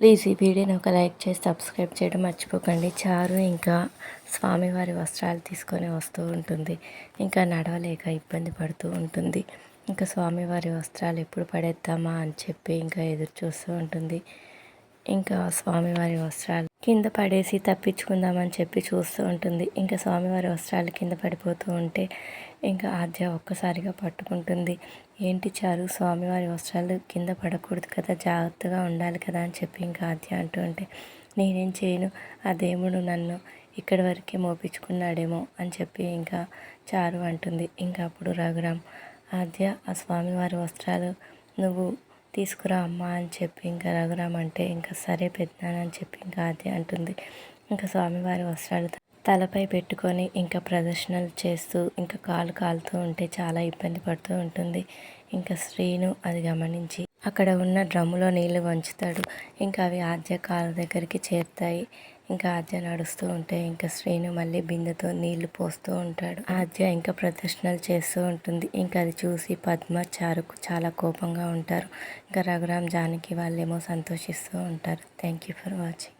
Please ఈ వీడియోని ఒక లైక్ చేసి సబ్స్క్రైబ్ చేయడం మర్చిపోకండి. చారు ఇంకా స్వామివారి వస్త్రాలు తీసుకొని వస్తూ ఉంటుంది. ఇంకా నడవలేక ఇబ్బంది పడుతూ ఉంటుంది. ఇంకా స్వామివారి వస్త్రాలు ఎప్పుడు పడేద్దామా అని చెప్పి ఇంకా ఎదురు చూస్తూ ఉంటుంది. ఇంకా స్వామివారి వస్త్రాలు కింద పడేసి తప్పించుకుందామని చెప్పి చూస్తూ ఉంటుంది. ఇంకా స్వామివారి వస్త్రాలు కింద పడిపోతూ ఉంటే ఇంకా ఆద్య ఒక్కసారిగా పట్టుకుంటుంది. ఏంటి చారు స్వామివారి వస్త్రాలు కింద పడకూడదు కదా జాగ్రత్తగా ఉండాలి కదా అని చెప్పి ఇంకా ఆద్య అంటూ ఉంటే నేనేం చేయను? ఆ దేవుడు నన్ను ఇక్కడి వరకే మోపించుకున్నాడేమో అని చెప్పి ఇంకా చారు అంటుంది. ఇంకా అప్పుడు రఘురామ్ ఆద్య ఆ స్వామివారి వస్త్రాలు నువ్వు తీసుకురా అమ్మా అని చెప్పి ఇంకా రఘురామ్ అంటే ఇంకా సరే పెద్దనానని చెప్పి ఇంకా ఆద్య అంటుంది. ఇంకా స్వామివారి వస్త్రాలు తలపై పెట్టుకొని ఇంకా ప్రదర్శనలు చేస్తూ ఇంకా కాలు కాలుతూ ఉంటే చాలా ఇబ్బంది పడుతూ ఉంటుంది. ఇంకా శ్రీను అది గమనించి అక్కడ ఉన్న డ్రమ్ములో నీళ్ళు వంచుతాడు. ఇంకా అవి ఆద్య కాలు దగ్గరికి చేరుతాయి. ఇంకా ఆద్య నడుస్తూ ఉంటే ఇంకా శ్రీను మళ్ళీ బిందెతో నీళ్ళు పోస్తూ ఉంటాడు. ఆద్య ఇంకా ప్రదర్శనలు చేస్తూ ఉంటుంది. ఇంకా అది చూసి పద్మ చారుకు చాలా కోపంగా ఉంటారు. ఇంకా రఘురామ్ జానకి వాళ్ళేమో సంతోషిస్తూ ఉంటారు. Thank you for watching